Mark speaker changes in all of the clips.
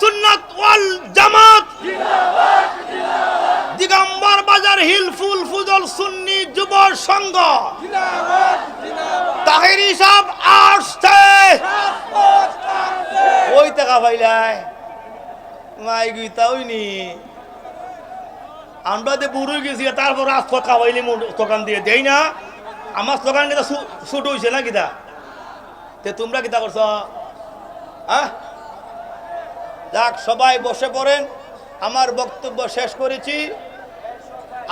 Speaker 1: সুন্নাত ওয়াল জামাত। দিগম্বর বাজার হিল ফুল ফুজল সুন্নি যুব সংঘ। তাহিরি সব আসছে। ওই টাকা ভাইলাই মাই গুইতাওই নি আমরা যে বুড়ো গেছি, তারপর আজ কথা হইলি দোকান দিয়ে। দেই না। আমার দোকান কিতা শুট হয়েছে না কিতা? তে তোমরা কিতা করছ? হ্যাঁ যাক, সবাই বসে পড়েন। আমার বক্তব্য শেষ করেছি।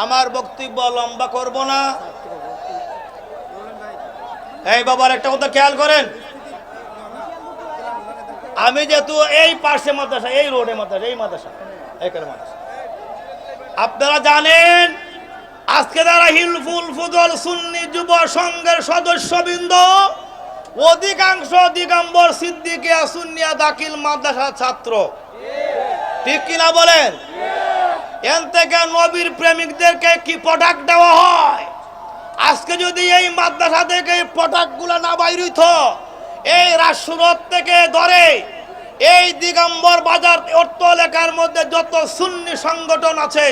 Speaker 1: আমার বক্তব্য লম্বা করব না। এই বাবার একটা কথা খেয়াল করেন। আমি যেহেতু এই পাশে মাদ্রাসা, এই রোডে মাদ্রাসা, এই মাদ্রাসা এখানে মাদ্রাসা। আপনারা জানেন, আজকে যারা হিলফুল ফুদল সুন্নি যুব সংঘের সদস্যবৃন্দ অধিকাংশ দিগম্বর সিদ্দিকিয়া সুন্নিয়া দাখিল মাদ্রাসা ছাত্র। ঠিক কিনা বলেন? এন থেকে নবীর প্রেমিকদেরকে কি প্রোডাক্ট দেওয়া হয়? আজকে যদি এই মাদ্রাসা থেকে এই প্রোডাক্টগুলো না বাইরিত এই রাজসুরত থেকে ধরে এই দিগম্বর বাজার অর্থ এলাকার মধ্যে যত সুন্নি সংগঠন আছে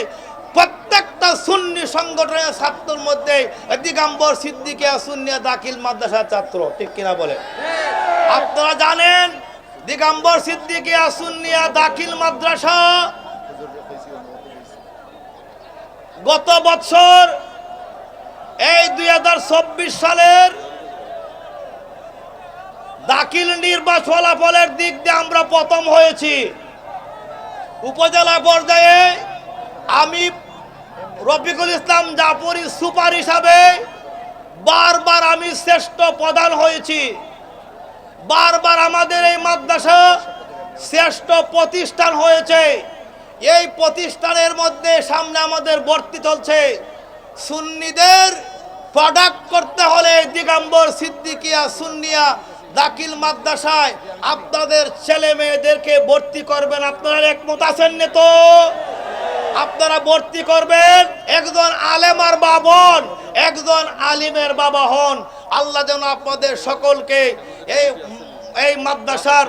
Speaker 1: প্রত্যেকটা সুন্নি সংগঠনের ছাত্রের মধ্যে দিগম্বর সিদ্দিকে সুন্নিয়া দাখিল মাদ্রাসার ছাত্র, ঠিক কিনা বলে? আপনারা জানেন, দিগম্বর সিদ্দিকিয়া সুন্নিয়া দাখিল মাদ্রাসা গত বছর, এই দুই চব্বিশ সালের দাখিল নির্বাচন ফলাফলের দিক দিয়ে আমরা প্রথম হয়েছি। উপজেলা পর্যায়ে আমি রফিকুল ইসলাম জাফরি সুপার হিসাবে বারবার আমি শ্রেষ্ঠ প্রধান হয়েছি। বারবার আমাদের এই মাদ্রাসা শ্রেষ্ঠ প্রতিষ্ঠান হয়েছে। এই প্রতিষ্ঠানের মধ্যে সামনে আমাদের ভর্তি চলছে। সুন্নিদের প্রোডাক্ট করতে হলে দিগম্বর সিদ্দিকিয়া সুন্নিয়া দাখিল মাদ্রাসায় আপনাদের ছেলে মেয়েদেরকে ভর্তি করবেন। আপনারা একমত আছেন নে তো? আপনারা ভর্তি করবেন। একজন আলেমার বাবন একজন আলিমের বাবা হন। আল্লাহ যেন আপনাদের সকলকে এই এই মাদ্রাসার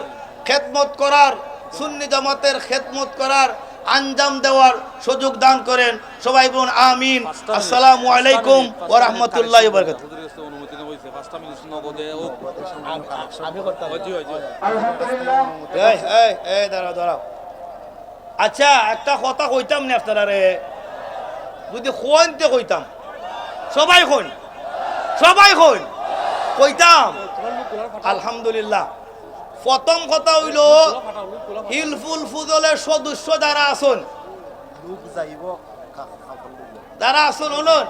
Speaker 1: খেদমত করার সুন্নি জামাতের খেদমত করার আঞ্জাম দেওয়ার সুযোগ দান করেন। সবাই বলুন আমিন। আসসালামু আলাইকুম ওয়া রাহমাতুল্লাহি ওয়া বারাকাতুহু।
Speaker 2: ও
Speaker 1: এই এই এই দাঁড়াও দাঁড়াও। আচ্ছা একটা কথা কইতাম না আপনারা রে যদি খোয়ানতে কইতাম। সবাই খোন সবাই খোন কইতাম। আলহামদুলিল্লাহ। প্রথম কথা হইল হিলফুল ফুজলের সদস্য যারা আসুন যারা আসুন অনুন